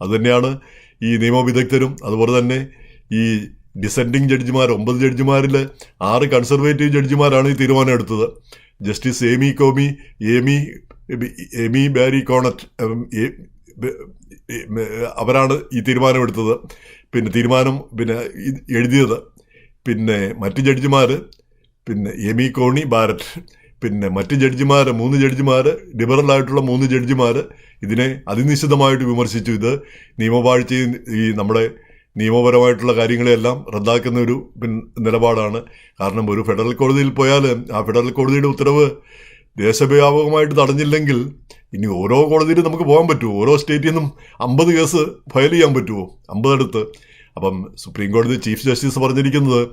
അതുതന്നെയാണ് ഈ നിയമവിദഗ്ധരും അതുപോലെ തന്നെ ഈ ഡിസെൻഡിങ് ജഡ്ജിമാർ ഒമ്പത് ജഡ്ജിമാരിൽ ആറ് കൺസർവേറ്റീവ് ജഡ്ജിമാരാണ് ഈ തീരുമാനം എടുത്തത് justice Amy Coney Amy Amy Barrett അവരാണ് ഈ തീരുമാനമെടുത്തത്. പിന്നെ തീരുമാനം പിന്നെ എഴുതിയത്. പിന്നെ മറ്റ് ജഡ്ജിമാർ പിന്നെ എമി കോണി ബാരറ്റ്. പിന്നെ മറ്റ് ജഡ്ജിമാർ മൂന്ന് ജഡ്ജിമാർ ലിബറൽ ആയിട്ടുള്ള മൂന്ന് ജഡ്ജിമാർ ഇതിനെ അതിനിശ്ചിതമായിട്ട് വിമർശിച്ചു. ഇത് നിയമവാഴ്ചയും ഈ നമ്മുടെ നിയമപരമായിട്ടുള്ള കാര്യങ്ങളെല്ലാം റദ്ദാക്കുന്ന ഒരു നിലപാടാണ്. കാരണം ഒരു ഫെഡറൽ കോടതിയിൽ പോയാൽ ആ ഫെഡറൽ കോടതിയുടെ ഉത്തരവ് ദേശവ്യാപകമായിട്ട് തടഞ്ഞില്ലെങ്കിൽ ഇനി ഓരോ കോടതിയിലും നമുക്ക് പോകാൻ പറ്റുമോ? ഓരോ സ്റ്റേറ്റിൽ നിന്നും അമ്പത് കേസ് ഫയൽ ചെയ്യാൻ പറ്റുമോ? അമ്പതെടുത്ത്. അപ്പം സുപ്രീം കോടതി ചീഫ് ജസ്റ്റിസ് പറഞ്ഞിരിക്കുന്നത്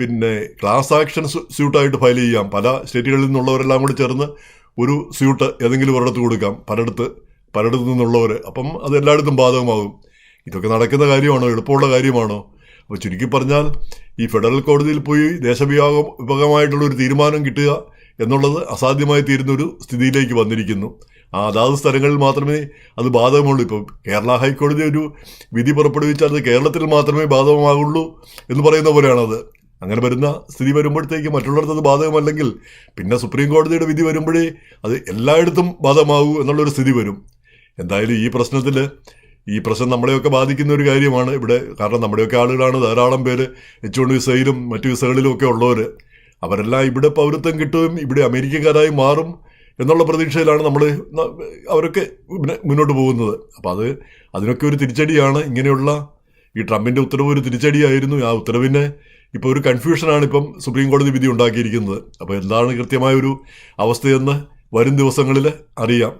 പിന്നെ ക്ലാസ് ആക്ഷൻ സ്യൂട്ടായിട്ട് ഫയൽ ചെയ്യാം. പല സ്റ്റേറ്റുകളിൽ നിന്നുള്ളവരെല്ലാം കൂടി ചേർന്ന് ഒരു സ്യൂട്ട് ഏതെങ്കിലും ഒരിടത്ത് കൊടുക്കാം. പലയിടത്ത് പലയിടത്തു നിന്നുള്ളവർ അപ്പം അത് എല്ലായിടത്തും ബാധകമാകും. ഇതൊക്കെ നടക്കുന്ന കാര്യമാണോ? എളുപ്പമുള്ള കാര്യമാണോ? അപ്പോൾ ചുരുക്കി പറഞ്ഞാൽ ഈ ഫെഡറൽ കോടതിയിൽ പോയി ദേശവ്യാപകം വിഭാഗമായിട്ടുള്ള ഒരു തീരുമാനം കിട്ടുക എന്നുള്ളത് അസാധ്യമായി തീരുന്ന ഒരു സ്ഥിതിയിലേക്ക് വന്നിരിക്കുന്നു. ആ അതാത് സ്ഥലങ്ങളിൽ മാത്രമേ അത് ബാധകമുള്ളൂ. ഇപ്പോൾ കേരള ഹൈക്കോടതി ഒരു വിധി പുറപ്പെടുവിച്ചാൽ അത് കേരളത്തിൽ മാത്രമേ ബാധകമാകുള്ളൂ എന്ന് പറയുന്ന പോലെയാണത്. അങ്ങനെ വരുന്ന സ്ഥിതി വരുമ്പോഴത്തേക്ക് മറ്റുള്ളിടത്ത് അത് ബാധകമല്ലെങ്കിൽ പിന്നെ സുപ്രീം കോടതിയുടെ വിധി വരുമ്പോഴേ അത് എല്ലായിടത്തും ബാധകമാകൂ എന്നുള്ളൊരു സ്ഥിതി വരും. എന്തായാലും ഈ പ്രശ്നത്തിൽ ഈ പ്രശ്നം നമ്മളെയൊക്കെ ബാധിക്കുന്ന ഒരു കാര്യമാണ്. ഇവിടെ കാരണം നമ്മുടെയൊക്കെ ആളുകളാണ് ധാരാളം പേര് എച്ച് വൺ വിസയിലും മറ്റു വിസകളിലും ഒക്കെ ഉള്ളവർ അവരെല്ലാം ഇവിടെ പൗരത്വം കിട്ടുകയും ഇവിടെ അമേരിക്കക്കാരായി മാറും എന്നുള്ള പ്രതീക്ഷയിലാണ് നമ്മൾ അവരൊക്കെ മുന്നോട്ട് പോകുന്നത്. അപ്പോൾ അത് അതിനൊക്കെ ഒരു തിരിച്ചടിയാണ്. ഇങ്ങനെയുള്ള ഈ ട്രംപിന്റെ ഉത്തരവ് ഒരു തിരിച്ചടിയായിരുന്നു. ആ ഉത്തരവിന് ഇപ്പോൾ ഒരു കൺഫ്യൂഷനാണ് ഇപ്പം സുപ്രീം കോടതി വിധി ഉണ്ടാക്കിയിരിക്കുന്നത്. അപ്പോൾ എന്താണ് കൃത്യമായ ഒരു അവസ്ഥയെന്ന് വരും ദിവസങ്ങളിൽ അറിയാം.